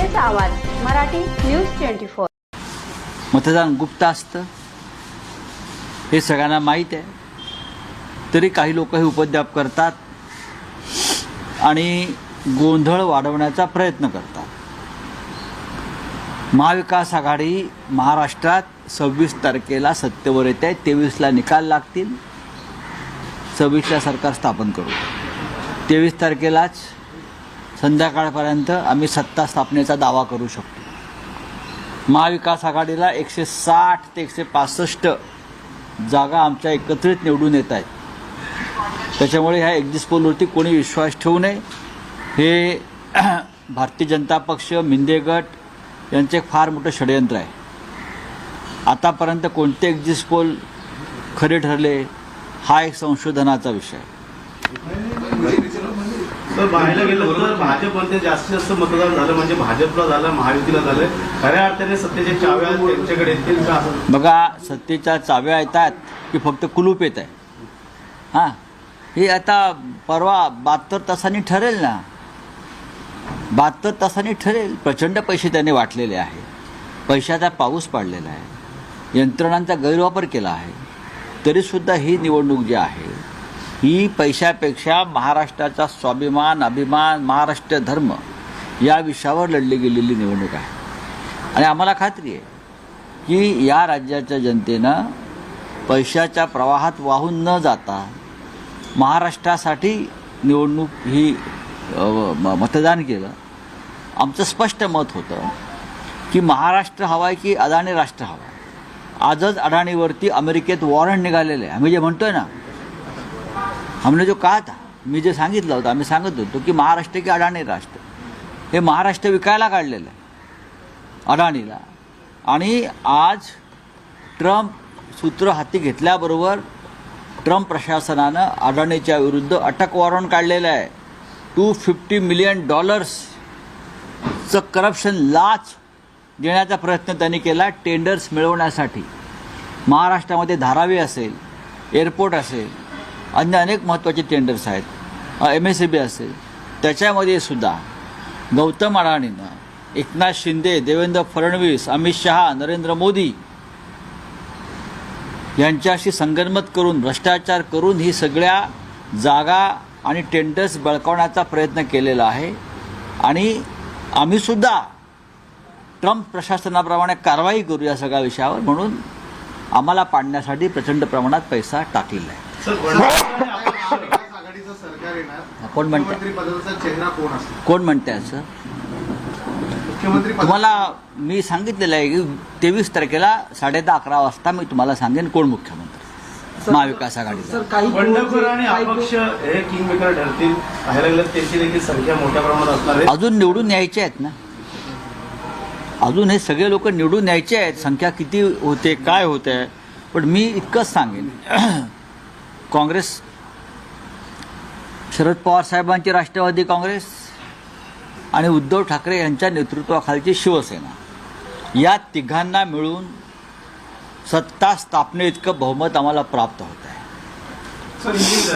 आवाज Marathi news twenty four. मतदान गुप्त असतं. हे सगळ्यांना माहीत आहे. तरी काही लोक हे उपद्व्याप करतात आणि गोंधळ वाढवण्याचा प्रयत्न करतात. महाविकास आघाडी महाराष्ट्रात सव्वीस तारखेला सत्तेवर येते. आहे तेवीसला निकाल लागतील. सव्वीसला सरकार स्थापन करू. तेवीस तारखेलाच संध्याकाळपर्यंत आम्ही सत्ता स्थापनेचा दावा करू शकतो. महाविकास आघाडीला एकशे साठ ते एकशे पासष्ट जागा आमच्या एकत्रित निवडून येत आहेत. त्याच्यामुळे ह्या एक्झिट पोलवरती कोणी विश्वास ठेवू नये. हे भारतीय जनता पक्ष मिंदे गट यांचे एक फार मोठं षडयंत्र आहे. आतापर्यंत कोणते एक्झिट पोल खरे ठरले हा एक संशोधनाचा विषय आहे. तर पाहायला गेलं बरोबर भाजपमध्ये जास्तीत जास्त मतदान झालं म्हणजे भाजपला झालं महायुतीला झालं. खऱ्या अर्थाने सत्तेच्या चाव्या त्यांच्याकडे येतील का? बघा सत्तेच्या चाव्या येतात की फक्त कुलूप येत आहे हां. हे आता परवा बहात्तर तासांनी ठरेल ना? बहात्तर तासांनी ठरेल. प्रचंड पैसे त्यांनी वाटलेले आहे पैशाचा पाऊस पाडलेला आहे. यंत्रणांचा गैरवापर केला आहे. तरीसुद्धा ही निवडणूक जी आहे ही पैशापेक्षा महाराष्ट्राचा स्वाभिमान अभिमान महाराष्ट्र धर्म या विषयावर लढली गेलेली निवडणूक आहे. आणि आम्हाला खात्री आहे की या राज्याच्या जनतेनं पैशाच्या प्रवाहात वाहून न जाता महाराष्ट्रासाठी निवडणूक ही मतदान केलं. आमचं स्पष्ट मत होतं की महाराष्ट्र हवा आहे की अदानी राष्ट्र हवा आजच अडाणीवरती अमेरिकेत वॉरंट निघालेलं आहे. आम्ही जे म्हणतोय ना हमने जो कहा था मी जे सांगितलं होतं आम्ही सांगत होतो की महाराष्ट्र की अडाणी राष्ट्र हे महाराष्ट्र विकायला काढलेलं आहे अडाणीला. आणि आज ट्रम्प सूत्र हाती घेतल्याबरोबर ट्रम्प प्रशासनानं अडाणीच्या विरुद्ध अटक वॉरंट काढलेलं आहे. टू फिफ्टी मिलियन डॉलर्सचं करप्शन लाच देण्याचा प्रयत्न त्यांनी केला टेंडर्स मिळवण्यासाठी. महाराष्ट्रामध्ये धारावी असेल एअरपोर्ट असेल अन्य अनेक महत्त्वाचे टेंडर्स आहेत. एम एस सी बी असेल. त्याच्यामध्ये सुद्धा गौतम अडाणीनं एकनाथ शिंदे देवेंद्र फडणवीस अमित शहा नरेंद्र मोदी यांच्याशी संगनमत करून भ्रष्टाचार करून ही सगळ्या जागा आणि टेंडर्स बळकावण्याचा प्रयत्न केलेला आहे. आणि आम्हीसुद्धा ट्रम्प प्रशासनाप्रमाणे कारवाई करू या सगळ्या विषयावर म्हणून आम्हाला पाडण्यासाठी प्रचंड प्रमाणात पैसा टाकलेला आहे. येणार कोण चेहरा कोण असेल कोण म्हणते असं तुम्हाला मी सांगितलेलं आहे की तेवीस तारखेला साडे दहा अकरा वाजता मी तुम्हाला सांगेन कोण मुख्यमंत्री. महाविकास आघाडीचा. सर काही बंडखोर आणि काही- अपक्ष हे किंग मेकर ठरतील. पाहायला गेलं तर त्यांची देखील संख्या मोठ्या प्रमाणात असणार आहे. अजून निवडून यायचे आहेत ना? अजून हे सगळे लोक निवडून यायचे आहेत. संख्या किती होते काय होते पण मी इतकंच सांगेन. काँग्रेस? शरद पवार साहेबांची राष्ट्रवादी काँग्रेस आणि उद्धव ठाकरे यांच्या नेतृत्वाखालची शिवसेना. या तिघांना मिळून सत्ता स्थापने इतकं बहुमत आम्हाला प्राप्त होत आहे